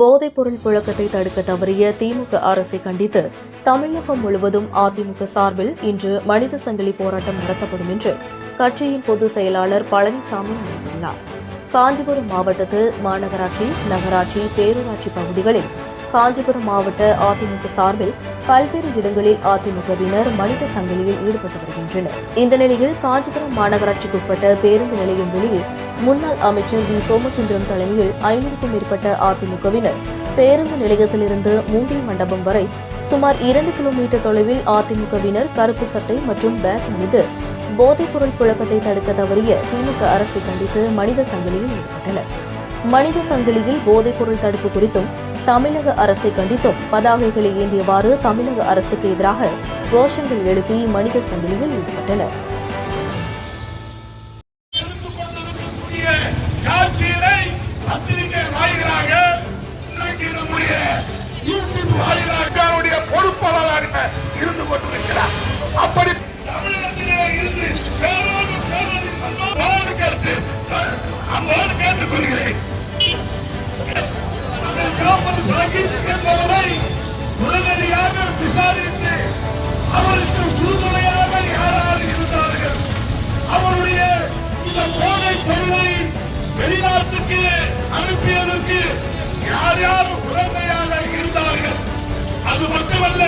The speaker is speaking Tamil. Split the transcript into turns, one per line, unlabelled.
போதைப் பொருள் புழக்கத்தை தடுக்க தவறிய திமுக அரசை கண்டித்து தமிழகம் முழுவதும் அதிமுக சார்பில் இன்று மனித சங்கிலி போராட்டம் நடத்தப்படும் என்று கட்சியின் பொதுச் செயலாளர் பழனிசாமி அறிவித்துள்ளார் காஞ்சிபுரம் மாவட்டத்தில் மாநகராட்சி நகராட்சி பேரூராட்சி பகுதிகளில் காஞ்சிபுரம் மாவட்ட அதிமுக சார்பில் பல்வேறு இடங்களில் அதிமுகவினர் மனித சங்கிலியில் ஈடுபட்டு வருகின்றனர். இந்த நிலையில் காஞ்சிபுரம் மாநகராட்சிக்குட்பட்ட பேருந்து நிலையம் வெளியில் முன்னாள் அமைச்சர் வி. சோமசுந்தரம் தலைமையில் ஐநூறுக்கும் மேற்பட்ட அதிமுகவினர் பேருந்து நிலையத்திலிருந்து மூங்கில் மண்டபம் வரை சுமார் இரண்டு கிலோமீட்டர் தொலைவில் அதிமுகவினர் கருப்பு சட்டை மற்றும் பேட்ச் மீது போதைப்பொருள் புழக்கத்தை தடுக்க தவறிய திமுக அரசை கண்டித்து மனித சங்கிலியில் ஈடுபட்டனர். மனித சங்கிலியில் போதைப்பொருள் தடுப்பு குறித்தும் தமிழக அரசை கண்டித்தும் பதாகைகளை ஏந்தியவாறு தமிழக அரசுக்கு எதிராக கோஷங்கள் எழுப்பி மனித சங்கிலியில் ஈடுபட்டனர்.
ஜாபர் என்பவரை உடனடியாக விசாரித்து அவருக்கு உறுதுணையாக யாராவது இருந்தார்கள்? அவருடைய இந்த போதை பொருளை வெளிநாட்டுக்கு அனுப்பியதற்கு யார் யார் உடனடியாக இருந்தார்கள்? அது மட்டுமல்ல